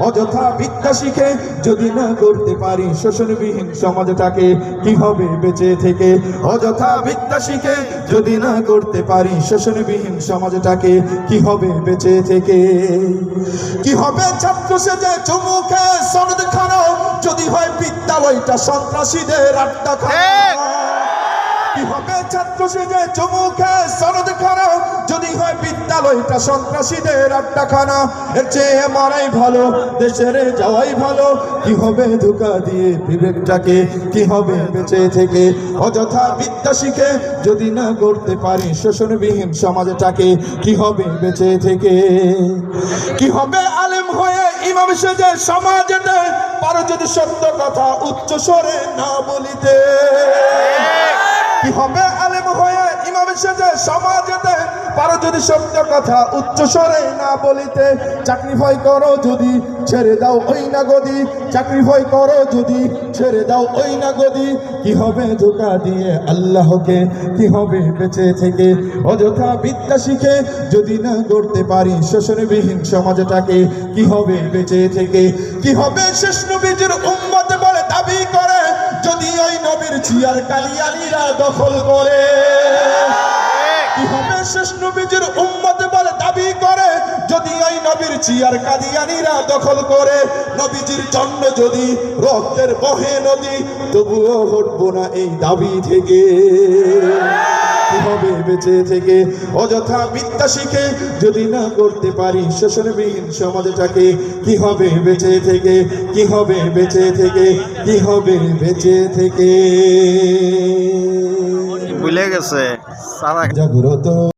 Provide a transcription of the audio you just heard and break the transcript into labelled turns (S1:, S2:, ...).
S1: অযথা বিদ্যা শিখে যদি না করতে পারি শোষণবিহীন সমাজটাকে কি হবে বেঁচে থেকে? অযথা বিদ্যা শিখে যদি না করতে পারি শোষণবিহীন সমাজটাকে কি হবে বেঁচে থেকে? কি হবে ছাত্র সেজে চুমুখে সনদ খানো? যদি হয় বিদ্যালয়টা সন্ত্রাসীদের আড্ডা খানা কি হবে ছাত্র সেজে চুমুখে সনদ খানা? বিদ্যালয়টা সন্ত্রাসীদের আড্ডাখানা। এর চেয়ে মারাই ভালো, দেশের যাওয়াই ভালো। কি হবে ধোকা দিয়ে বিবেকটাকে? কি হবে বেঁচে থেকে? অযথা বিদ্যা শিখে যদি না করতে পারি শোষণবিহীন সমাজটাকে, কি হবে বেঁচে থেকে? কি হবে আলেম হয়ে ইমাম সেজে সমাজেতে? পারো যদি সত্য কথা উচ্চ স্বরে না বলিতে। কি হবে আলেম হয়ে ইমাম সেজে সমাজেতে পারো যদি সত্য কথা উচ্চ স্বরে না বলিতে, চাকরি ভয় করো যদি ছেড়ে দাও ওই না গদি চাকরি ভয় করো যদি ছেড়ে দাও ওই না গদি কি হবে ধোকা দিয়ে আল্লাহকে? কি হবে বেঁচে থেকে? অযথা বিদ্যা শিখে যদি না করতে পারি শোষণবিহীন সমাজটাকে, কি হবে বেঁচে থেকে? কি হবে শেষ নবীজির উম্মত বলে দাবি করে? যদি ওই নবীর চিয়ার কালিয়ালিরা দখল করে চিয়ার কাদিয়ানিরা দখল করে নবীজির জন্য যদি রক্তের বহে নদী তবুও হটবো না এই দাবি থেকে। হবে বেঁচে থেকে? অযথা বিদ্যা শিখে যদি না করতে পারি শোষণবিহীন সমাজটাকে কি হবে বেঁচে থেকে? কি হবে বেঁচে থেকে? কি হবে বেঁচে থেকে?
S2: ভুলে গেছে। সারা
S1: জাগ্রত